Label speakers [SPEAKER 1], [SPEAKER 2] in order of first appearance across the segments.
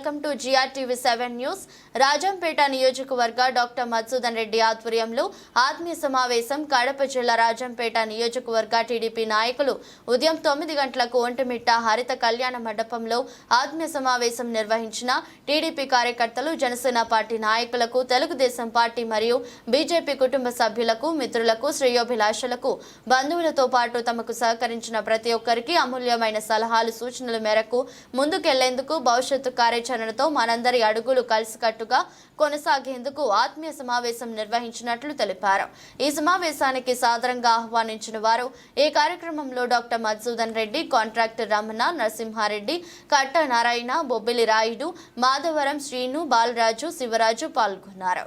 [SPEAKER 1] Welcome to TV seven news. Rajampet నియోజకవర్గ doctor Madhusudan Reddy ఆధ్వర్యంలో ఆత్మీయ సమావేశం కడప జిల్లా రాజంపేట నియోజకవర్గ టీడీపీ నాయకులు ఉదయం తొమ్మిది గంటలకు ఒంటిమిట్ట హరిత కళ్యాణ మండపంలో ఆత్మీయ సమావేశం నిర్వహించిన టీడీపీ కార్యకర్తలు జనసేన పార్టీ నాయకులకు తెలుగుదేశం పార్టీ మరియు బీజేపీ కుటుంబ సభ్యులకు మిత్రులకు శ్రేయోభిలాషులకు బంధువులతో పాటు తమకు సహకరించిన ప్రతి ఒక్కరికి అమూల్యమైన సలహాలు సూచనల మేరకు ముందుకెళ్ళేందుకు భవిష్యత్తు కార్యాచరణతో మనందరి అడుగులు కలిసికట్టుగా కొనసాగేందుకు ఆత్మీయ సమావేశం నిర్వహించినట్లు తెలిపారు. ఈ సమావేశానికి సాదరంగా ఆహ్వానించిన వారు ఈ కార్యక్రమంలో డాక్టర్ మధుసూదన్ రెడ్డి కాంట్రాక్టర్ రమణ నరసింహారెడ్డి కట్ట నారాయణ బొబ్బిలి రాయుడు మాధవరం శ్రీను బాలరాజు శివరాజు పాల్గొన్నారు.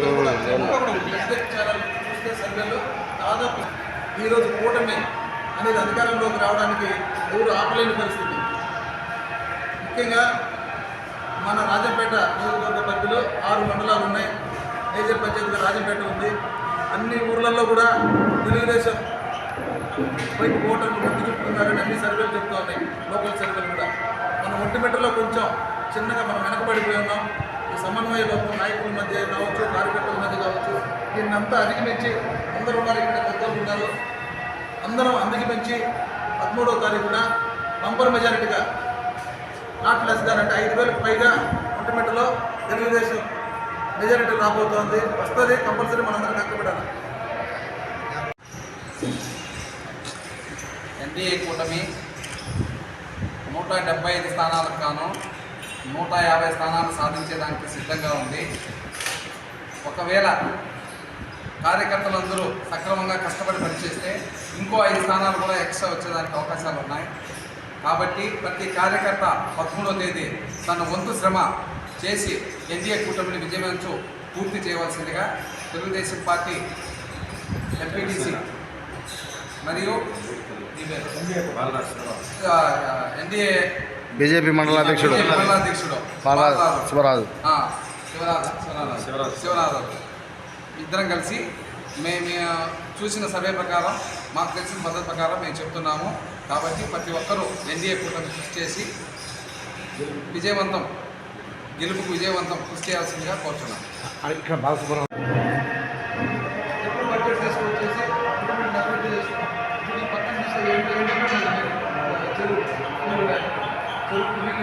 [SPEAKER 2] ఈరోజు అందరూ కూడా చూస్తే సర్వేలో దాదాపు ఈరోజు కూటమి అనేది అధికారంలోకి రావడానికి ఎవరు ఆపలేని పరిస్థితి. ముఖ్యంగా మన రాజంపేట నియోజకవర్గ పరిధిలో ఆరు మండలాలు ఉన్నాయి. మేజర్ పంచాయతీగా రాజంపేట ఉంది. అన్ని ఊర్లలో కూడా తెలుగుదేశం బయట ఓటర్లు మొగ్గు చెప్తున్నారని అన్ని సర్వేలు చెప్తా ఉన్నాయి. లోకల్ సర్వేలు కూడా. మన ఒంటిమిట్టలో కొంచెం చిన్నగా మనం వెనకబడిపోయి ఉన్నాం. ఈ సమన్వయ లోపం నాయకుల మధ్య కావచ్చు కార్యకర్తల మధ్య కావచ్చు దీన్ని అంతా అధిగమించి అందరూ ఉన్నారు ఇక్కడ పెద్దలు ఉన్నారు. అందరం అధిగమించి పదమూడవ తారీఖున బంపర్ మెజారిటీగా నాట్ లెస్ దాన్ అంటే ఐదు వేలకు పైగా మొట్టమొదటిలో తెలుగుదేశం మెజారిటీ రాబోతోంది. వస్తుంది కంపల్సరీ మనందరం కక్కబడాలి
[SPEAKER 3] ఎన్డీఏ కూటమి నూట డెబ్బై ఐదు స్థానాలకు గాను నూట యాభై స్థానాలు సాధించేదానికి సిద్ధంగా ఉంది. ఒకవేళ కార్యకర్తలందరూ సక్రమంగా కష్టపడి పనిచేస్తే ఇంకో ఐదు స్థానాలు కూడా ఎక్స్ట్రా వచ్చేదానికి అవకాశాలు ఉన్నాయి. కాబట్టి ప్రతి కార్యకర్త పదమూడవ తేదీ తన వంతు శ్రమ చేసి ఎన్డీఏ కూటమిని విజయవంచు పూర్తి చేయవలసిందిగా తెలుగుదేశం పార్టీ ఎంపీటీసీ మరియు ఎన్డీఏ
[SPEAKER 4] బీజేపీ మండలాధ్యక్షుడు
[SPEAKER 3] మండలాధ్యక్షుడు.
[SPEAKER 4] శివరాజు
[SPEAKER 3] శివరాజు. శివరాజు. శివరాజు. ఇద్దరం కలిసి మేము చూసిన సర్వే ప్రకారం మాకు తెలిసిన పద్ధతి ప్రకారం మేము చెప్తున్నాము కాబట్టి ప్రతి ఒక్కరూ ఎన్డీఏ కూటమి కృషి చేసి విజయవంతం గెలుపుకు విజయవంతం కృషి చేయాల్సిందిగా కోరుతున్నాను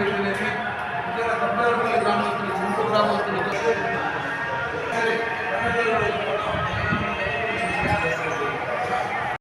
[SPEAKER 2] అయితేనేమి ఇంకా డెబ్బై